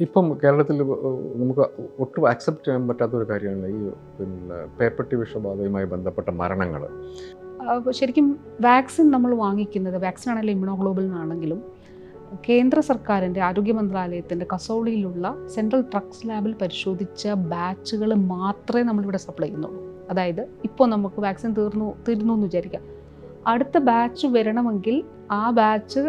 ഇപ്പം കേരളത്തിൽ നമുക്ക് ഒട്ടും അക്സെപ്റ്റ് ചെയ്യാൻ പറ്റാത്ത ഒരു കാര്യമാണ് ഈ പിന്നെ പേപ്പട്ടി വിഷബാധയുമായി ബന്ധപ്പെട്ട മരണങ്ങൾ. ശരിക്കും വാക്സിൻ നമ്മൾ വാങ്ങിക്കുന്നത് വാക്സിൻ ആണെങ്കിലും ഇമ്മ്യൂണോഗ്ലോബിൽ നിന്നാണെങ്കിലും കേന്ദ്ര സർക്കാരിന്റെ ആരോഗ്യ മന്ത്രാലയത്തിന്റെ കസോളിയിലുള്ള സെൻട്രൽ ഡ്രഗ്സ് ലാബിൽ പരിശോധിച്ച ബാച്ചുകൾ മാത്രമേ നമ്മളിവിടെ സപ്ലൈ ചെയ്യുന്നുള്ളൂ. അതായത് ഇപ്പോൾ നമുക്ക് വാക്സിൻ തീർന്നു തീരുന്നു എന്ന് വിചാരിക്കാം അടുത്ത ബാച്ച് വരണമെങ്കിൽ ആ ബാച്ച്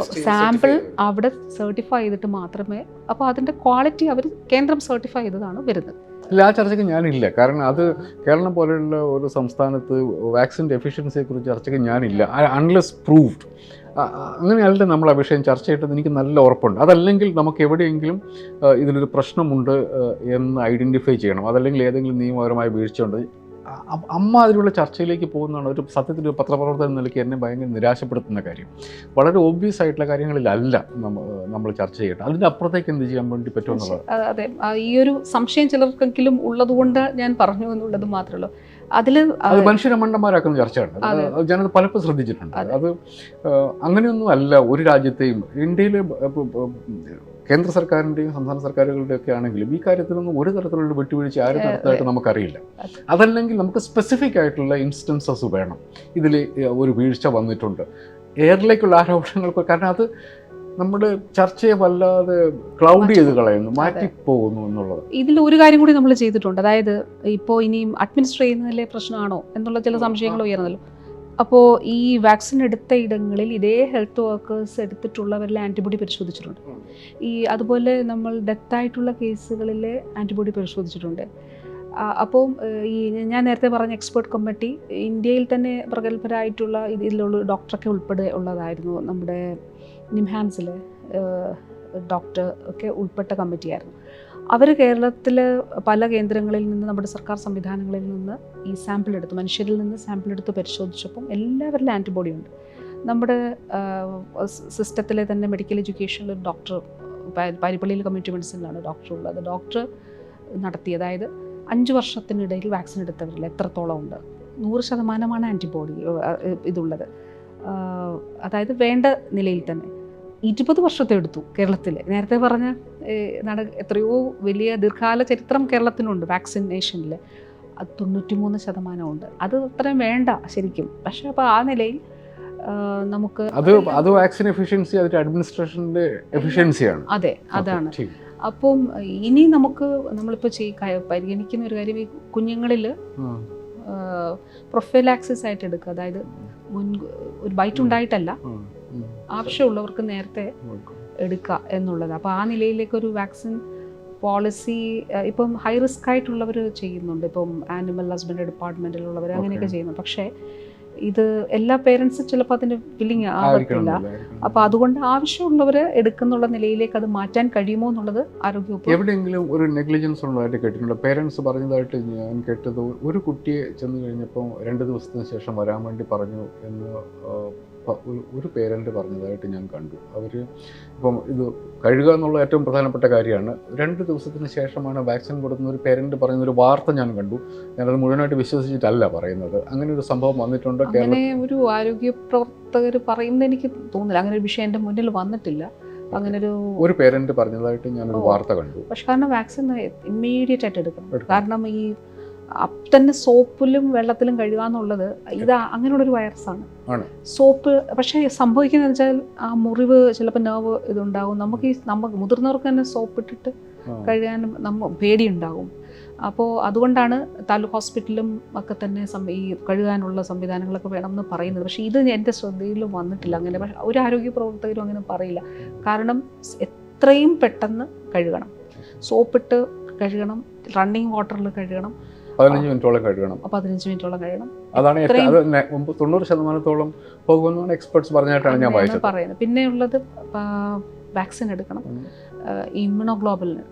സാമ്പിൾ അവിടെ സർട്ടിഫൈ ചെയ്തിട്ട് മാത്രമേ അപ്പോൾ അതിന്റെ ക്വാളിറ്റി അവർ കേന്ദ്രം സർട്ടിഫൈ ചെയ്തതാണ് വരുന്നത്. ഇല്ല ആ ചർച്ചയ്ക്ക് ഞാനില്ല. കാരണം അത് കേരളം പോലെയുള്ള ഒരു സംസ്ഥാനത്ത് വാക്സിന്റെ എഫിഷ്യൻസിയെ കുറിച്ച് ചർച്ചയ്ക്ക് ഞാനില്ല. അൺലെസ് പ്രൂവ്ഡ് അങ്ങനെയല്ല നമ്മൾ ആ വിഷയം ചർച്ച ചെയ്തത് എനിക്ക് നല്ല ഉറപ്പുണ്ട്. അതല്ലെങ്കിൽ നമുക്ക് എവിടെയെങ്കിലും ഇതിനൊരു ഇതിലൊരു പ്രശ്നമുണ്ട് എന്ന് ഐഡന്റിഫൈ ചെയ്യണം. അതല്ലെങ്കിൽ ഏതെങ്കിലും നിയമപരമായ വീഴ്ചയുണ്ട്. അമ്മ അതിലുള്ള ചർച്ചയിലേക്ക് പോകുന്നതാണ് ഒരു സത്യത്തിൽ ഒരു പത്രപ്രവർത്തകൻ എന്ന നിലയ്ക്ക് എന്നെ ഭയങ്കര നിരാശപ്പെടുത്തുന്ന കാര്യം. വളരെ ഓബ്വിയസ് ആയിട്ടുള്ള കാര്യങ്ങളിലല്ല നമ്മ- നമ്മൾ ചർച്ച ചെയ്യട്ടെ അതിന്റെ അപ്പുറത്തേക്ക് എന്ത് ചെയ്യാൻ വേണ്ടി പറ്റുമെന്നുള്ളത് അതെ. ഈ ഒരു സംശയം ചിലർക്കെങ്കിലും ഉള്ളതുകൊണ്ട് ഞാൻ പറഞ്ഞു എന്നുള്ളത് മാത്രമേ ഉള്ളൂ അതിൽ അത് മനുഷ്യരെ മണ്ടന്മാരാക്കുന്ന ചർച്ചയാണ് ഞാനത് പലപ്പോഴും ശ്രദ്ധിച്ചിട്ടുണ്ട്. അതെ. അങ്ങനെയൊന്നും അല്ല ഒരു രാജ്യത്തെയും ഇന്ത്യയിലെ കേന്ദ്ര സർക്കാരിന്റെയും സംസ്ഥാന സർക്കാരുകളുടെയും ഒക്കെ ആണെങ്കിലും ഈ കാര്യത്തിലൊന്നും ഒരു തരത്തിലുള്ള വിട്ടുവീഴ്ച ആരും നടത്തായിട്ട് നമുക്കറിയില്ല. അതല്ലെങ്കിൽ നമുക്ക് സ്പെസിഫിക് ആയിട്ടുള്ള ഇൻസ്റ്റൻസസ് വേണം. ഇതിൽ ഒരു വീഴ്ച വന്നിട്ടുണ്ട്. എയറിലേക്കുള്ള ആരോപണങ്ങൾക്ക് കാരണം അത് നമ്മുടെ ചർച്ചയെ വല്ലാതെ ക്ലൗഡ് ചെയ്ത് കളയുന്നു മാറ്റിപ്പോകുന്നു എന്നുള്ളത്. ഇതിൽ ഒരു കാര്യം കൂടി നമ്മൾ ചെയ്തിട്ടുണ്ട്. അതായത് ഇപ്പോൾ ഇനിയും അഡ്മിനിസ്റ്റർ ചെയ്യുന്നതിലെ പ്രശ്നമാണോ എന്നുള്ള ചില സംശയങ്ങൾ ഉയർന്നല്ലോ. അപ്പോൾ ഈ വാക്സിൻ എടുത്ത ഇടങ്ങളിൽ ഇതേ ഹെൽത്ത് വർക്കേഴ്സ് എടുത്തിട്ടുള്ളവരിലെ ആന്റിബോഡി പരിശോധിച്ചിട്ടുണ്ട്. ഈ അതുപോലെ നമ്മൾ ഡെത്തായിട്ടുള്ള കേസുകളിൽ ആന്റിബോഡി പരിശോധിച്ചിട്ടുണ്ട്. അപ്പോൾ ഈ ഞാൻ നേരത്തെ പറഞ്ഞ എക്സ്പേർട്ട് കമ്മിറ്റി ഇന്ത്യയിൽ തന്നെ പ്രഗത്ഭരായിട്ടുള്ള ഇത് ഇതിലുള്ള ഡോക്ടറൊക്കെ ഉൾപ്പെടെ ഉള്ളതായിരുന്നു നമ്മുടെ നിംഹാൻസിലെ ഡോക്ടർ ഒക്കെ ഉൾപ്പെട്ട കമ്മിറ്റിയായിരുന്നു. അവർ കേരളത്തിൽ പല കേന്ദ്രങ്ങളിൽ നിന്ന് നമ്മുടെ സർക്കാർ സംവിധാനങ്ങളിൽ നിന്ന് ഈ സാമ്പിൾ എടുത്തു. മനുഷ്യരിൽ നിന്ന് സാമ്പിൾ എടുത്ത് പരിശോധിച്ചപ്പം എല്ലാവരിലും ആന്റിബോഡി ഉണ്ട്. നമ്മുടെ സിസ്റ്റത്തിലെ തന്നെ മെഡിക്കൽ എഡ്യൂക്കേഷനിൽ ഒരു ഡോക്ടർ പാരിപ്പള്ളിയിൽ കമ്മ്യൂണിറ്റി മെഡിസിനിലാണ് ഡോക്ടർ ഉള്ളത്. ഡോക്ടർ നടത്തി അതായത് അഞ്ച് വർഷത്തിനിടയിൽ വാക്സിൻ എടുത്തവരിൽ എത്രത്തോളം ഉണ്ട്? നൂറ് ശതമാനമാണ് ആന്റിബോഡി ഇതുള്ളത്. അതായത് വേണ്ട നിലയിൽ തന്നെ. ഇരുപത് വർഷത്തെ എടുത്തു കേരളത്തിൽ നേരത്തെ പറഞ്ഞ നട എത്രയോ വലിയ ദീർഘകാല ചരിത്രം കേരളത്തിനുണ്ട് വാക്സിനേഷനിൽ അത് തൊണ്ണൂറ്റിമൂന്ന് ശതമാനമുണ്ട്. അത് അത്രയും വേണ്ട ശരിക്കും. പക്ഷെ അപ്പോൾ ആ നിലയിൽ നമുക്ക് അത് അത് വാക്സിൻ എഫിഷ്യൻസി അതിന്റെ അഡ്മിനിസ്ട്രേഷന്റെ എഫിഷ്യൻസിയാണ്. അതെ അതാണ്. അപ്പം ഇനി നമുക്ക് നമ്മളിപ്പോൾ ചെയ് പരിഗണിക്കുന്ന ഒരു കാര്യം ഈ കുഞ്ഞുങ്ങളിൽ പ്രൊഫൈലാക്സിസ് ആയിട്ട് എടുക്കുക. അതായത് മുൻ ഒരു ബൈറ്റ് ഉണ്ടായിട്ടല്ല. ആവശ്യമുള്ളവർക്ക് നേരത്തെ എടുക്കുക എന്നുള്ളത്. അപ്പോൾ ആ നിലയിലേക്ക് ഒരു വാക്സിൻ പോളിസി ഇപ്പം ഹൈ റിസ്ക് ആയിട്ടുള്ളവർ ചെയ്യുന്നുണ്ട്. ഇപ്പം ആനിമൽ ഹസ്ബൻഡ് ഡിപ്പാർട്ട്മെന്റിലുള്ളവർ അങ്ങനെയൊക്കെ. ചെയ്യുന്നു. പക്ഷേ ഇത് എല്ലാ പേരൻസും ചിലപ്പോൾ അതിന് വില്ലിങ് ആവത്തില്ല. ആകത്തില്ല അപ്പോൾ അതുകൊണ്ട് ആവശ്യമുള്ളവർ എടുക്കുന്നുള്ള നിലയിലേക്ക് അത് മാറ്റാൻ കഴിയുമോ എന്നുള്ളത് ആരോഗ്യവകുപ്പ് എവിടെയെങ്കിലും ഒരു നെഗ്ലിജൻസ് ഉള്ളതായിട്ട് കേട്ടിട്ടുണ്ട്? പേരൻസ് പറഞ്ഞതായിട്ട് ഞാൻ കേട്ടത് ഒരു കുട്ടിയെ ചെന്ന് കഴിഞ്ഞപ്പോൾ രണ്ട് ദിവസത്തിന് ശേഷം വരാൻ വേണ്ടി പറഞ്ഞു എന്ന് ഒരു- പേരന്റ് പറഞ്ഞതായിട്ട് ഞാൻ കണ്ടു. അവർ ഇപ്പം ഇത് കഴുകുക എന്നുള്ള ഏറ്റവും പ്രധാനപ്പെട്ട കാര്യമാണ്. രണ്ട് ദിവസത്തിന് ശേഷമാണ് വാക്സിൻ കൊടുക്കുന്ന ഒരു പേരന്റ് പറയുന്ന ഒരു വാർത്ത ഞാൻ കണ്ടു. ഞാനത് മുഴുവനായിട്ട് വിശ്വസിച്ചിട്ടല്ല പറയുന്നത്. അങ്ങനെ ഒരു സംഭവം വന്നിട്ടുണ്ട് അങ്ങനെ ഒരു ആരോഗ്യ പ്രവർത്തകർ പറയുന്നത് എനിക്ക് തോന്നുന്നില്ല. അങ്ങനെ ഒരു വിഷയം എന്റെ മുന്നിൽ വന്നിട്ടില്ല. അങ്ങനൊരു ഒരു പേരന്റ് പറഞ്ഞതായിട്ട് ഞാനൊരു. വാർത്ത കണ്ടു. പക്ഷെ കാരണം വാക്സിൻ ഇമ്മീഡിയറ്റ് ആയിട്ട് എടുക്കണം. കാരണം ഈ അപ്പം തന്നെ സോപ്പിലും വെള്ളത്തിലും കഴുകുക എന്നുള്ളത് ഇത് അങ്ങനെയുള്ളൊരു വൈറസാണ്. ആണ്. സോപ്പ് പക്ഷേ സംഭവിക്കുന്നത് വെച്ചാൽ ആ മുറിവ് ചിലപ്പോൾ നെർവ് ഇതുണ്ടാവും. നമുക്ക് ഈ നമുക്ക് മുതിർന്നവർക്ക് തന്നെ സോപ്പ് ഇട്ടിട്ട്. കഴുകാനും നമ്മ പേടിയുണ്ടാകും അപ്പോൾ അതുകൊണ്ടാണ് താലൂക്ക് ഹോസ്പിറ്റലും ഒക്കെ തന്നെ ഈ കഴുകാനുള്ള സംവിധാനങ്ങളൊക്കെ വേണമെന്ന് പറയുന്നത്. പക്ഷേ ഇത് എന്റെ ശ്രദ്ധയിൽ വന്നിട്ടില്ല അങ്ങനെ. പക്ഷേ ഒരു ആരോഗ്യ പ്രവർത്തകരും അങ്ങനെ പറയില്ല. കാരണം എത്രയും പെട്ടെന്ന് കഴുകണം. സോപ്പിട്ട് കഴുകണം റണ്ണിങ് വാട്ടറിൽ കഴുകണം. പതിനഞ്ച് മിനിറ്റോളം കഴുകണം. പതിനഞ്ച് മിനിറ്റോളം കഴുകണം. അതാണ് തൊണ്ണൂറ് ശതമാനത്തോളം പോകുമെന്നാണ് എക്സ്പെർട്സ് പറഞ്ഞിട്ടാണ് ഞാൻ വായിച്ചത്. പറയുന്നത്. പിന്നെ ഉള്ളത് വാക്സിൻ എടുക്കണം. ഇമ്മ്യൂണോഗ്ലോബലിന്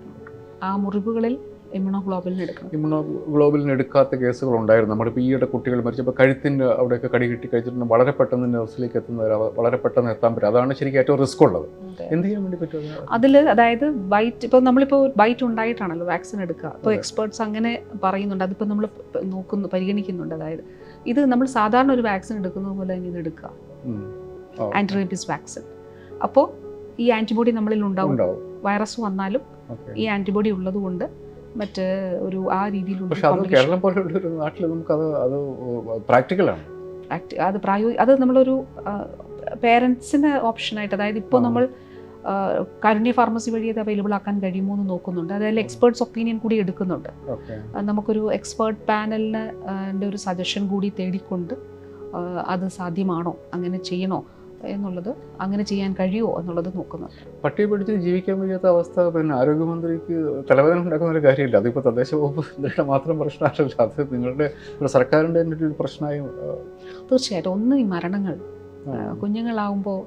ആ മുറിവുകളിൽ ഇമ്മ്യൂണോഗ്ലോബലിന് എടുക്കണം. ഇമ്മ്യൂണോ ഗ്ലോബലിന് എടുക്കാത്ത കേസുകൾ ഉണ്ടായിരുന്നു നമ്മളിപ്പോൾ ഈയിടെ കുട്ടികൾ മരിച്ചപ്പോൾ കഴുത്തിന്റെ അവിടെയൊക്കെ കടി കിട്ടി കഴിച്ചിട്ടുണ്ട് വളരെ പെട്ടെന്ന് നഴ്സിലേക്ക് എത്തുന്ന ഒരു വളരെ പെട്ടെന്ന് എത്താൻ പറ്റും. അതാണ് ശരിക്കും ഏറ്റവും റിസ്ക് ഉള്ളത്. എന്ത് ചെയ്യാൻ വേണ്ടി പറ്റും അതിൽ അതായത് ബൈറ്റ് ഇപ്പോൾ നമ്മളിപ്പോൾ ബൈറ്റ് ഉണ്ടായിട്ടാണല്ലോ വാക്സിൻ എടുക്കുക. അപ്പോൾ എക്സ്പേർട്സ് അങ്ങനെ പറയുന്നുണ്ട്. അതിപ്പോൾ നമ്മൾ നോക്കുന്നു പരിഗണിക്കുന്നുണ്ട്. അതായത് ഇത് നമ്മൾ സാധാരണ ഒരു വാക്സിൻ എടുക്കുന്നത് പോലെ തന്നെ ഇത് എടുക്കുക. ഉം. ആ. വാക്സിൻ. അപ്പോൾ ഈ ആന്റിബോഡി നമ്മളിൽ ഉണ്ടാവും. വൈറസ് വന്നാലും ഈ ആന്റിബോഡി ഉള്ളത് കൊണ്ട് മറ്റ് ഒരു ആ രീതിയിലുള്ള പക്ഷെ അത് കേരളം ഒരു നാട്ടിൽ നമുക്കത് അത് പ്രാക്ടിക്കലാണ് അത് പ്രായോഗി അത് നമ്മളൊരു പേരൻസിന് ഓപ്ഷനായിട്ട് അതായത് ഇപ്പോൾ നമ്മൾ കാരുണ്യ ഫാർമസി വഴി അത് അവൈലബിൾ ആക്കാൻ കഴിയുമോ എന്ന് നോക്കുന്നുണ്ട്. അതായത് എക്സ്പേർട്സ് ഒപ്പീനിയൻ കൂടി എടുക്കുന്നുണ്ട്. നമുക്കൊരു എക്സ്പേർട്ട് പാനലിന് ഒരു സജഷൻ കൂടി തേടിക്കൊണ്ട് അത് സാധ്യമാണോ? അങ്ങനെ ചെയ്യണോ? എന്നുള്ളത് അങ്ങനെ ചെയ്യാൻ കഴിയുമോ എന്നുള്ളത് നോക്കുന്നത് പട്ടിയെ പിടിച്ച് ജീവിക്കാൻ വയ്യാത്ത അവസ്ഥ പിന്നെ ആരോഗ്യമന്ത്രിക്ക് തലവേദന ഉണ്ടാക്കുന്ന ഒരു കാര്യമില്ല. അതിപ്പോൾ തദ്ദേശ വകുപ്പ് മാത്രം പ്രശ്നമല്ല അത് നിങ്ങളുടെ സർക്കാരിന്റെ തന്നെ ഒരു പ്രശ്നമായി തീർച്ചയായിട്ടും. ഒന്ന് ഈ മരണങ്ങൾ കുഞ്ഞുങ്ങളാവുമ്പോൾ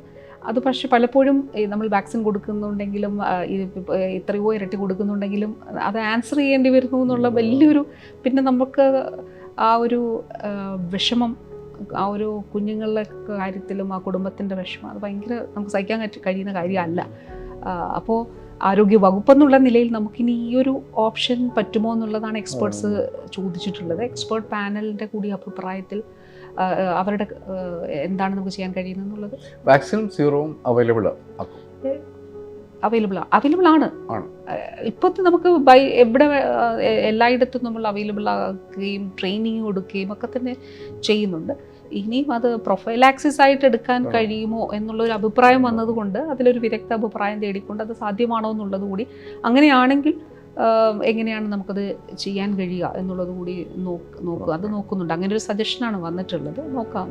അത് പക്ഷെ പലപ്പോഴും നമ്മൾ വാക്സിൻ കൊടുക്കുന്നുണ്ടെങ്കിലും എത്രയോ ഇരട്ടി കൊടുക്കുന്നുണ്ടെങ്കിലും അത് ആൻസർ ചെയ്യേണ്ടി വരുന്നു എന്നുള്ള വലിയൊരു പിന്നെ നമുക്ക് ആ ഒരു വിഷമം ആ ഒരു കുഞ്ഞുങ്ങളുടെ കാര്യത്തിലും ആ കുടുംബത്തിന്റെ വിഷമം അത് ഭയങ്കര നമുക്ക് സഹിക്കാൻ കഴിയുന്ന കാര്യമല്ല. അപ്പോൾ ആരോഗ്യ വകുപ്പെന്നുള്ള നിലയിൽ നമുക്കിനി ഈ ഒരു ഓപ്ഷൻ പറ്റുമോ എന്നുള്ളതാണ് എക്സ്പേർട്സ് ചോദിച്ചിട്ടുള്ളത്. എക്സ്പേർട്ട് പാനലിന്റെ കൂടി അഭിപ്രായത്തിൽ അവരുടെ എന്താണ് നമുക്ക് ചെയ്യാൻ കഴിയുന്നത് എന്നുള്ളത്? വാക്സിനും സീറോവും അവൈലബിൾ ആക്കും അവൈലബിൾ അവൈലബിൾ ആണ്. ഇപ്പോഴത്തെ നമുക്ക് ബൈ എവിടെ എല്ലായിടത്തും നമ്മൾ അവൈലബിൾ ആക്കുകയും ട്രെയിനിങ് കൊടുക്കുകയും ഒക്കെ തന്നെ ചെയ്യുന്നുണ്ട്. ഇനിയും അത് പ്രൊഫൈലാക്സിസ് ആയിട്ട് എടുക്കാൻ കഴിയുമോ എന്നുള്ളൊരു അഭിപ്രായം വന്നതുകൊണ്ട് അതിലൊരു വിദഗ്ധ അഭിപ്രായം തേടിക്കൊണ്ട് അത് സാധ്യമാണോ എന്നുള്ളത് കൂടി അങ്ങനെയാണെങ്കിൽ എങ്ങനെയാണ് നമുക്കത് ചെയ്യാൻ കഴിയുക എന്നുള്ളത് കൂടി നോക്ക് നോക്കുക. അത് നോക്കുന്നുണ്ട്. അങ്ങനെ ഒരു സജഷനാണ് വന്നിട്ടുള്ളത്. നോക്കാം.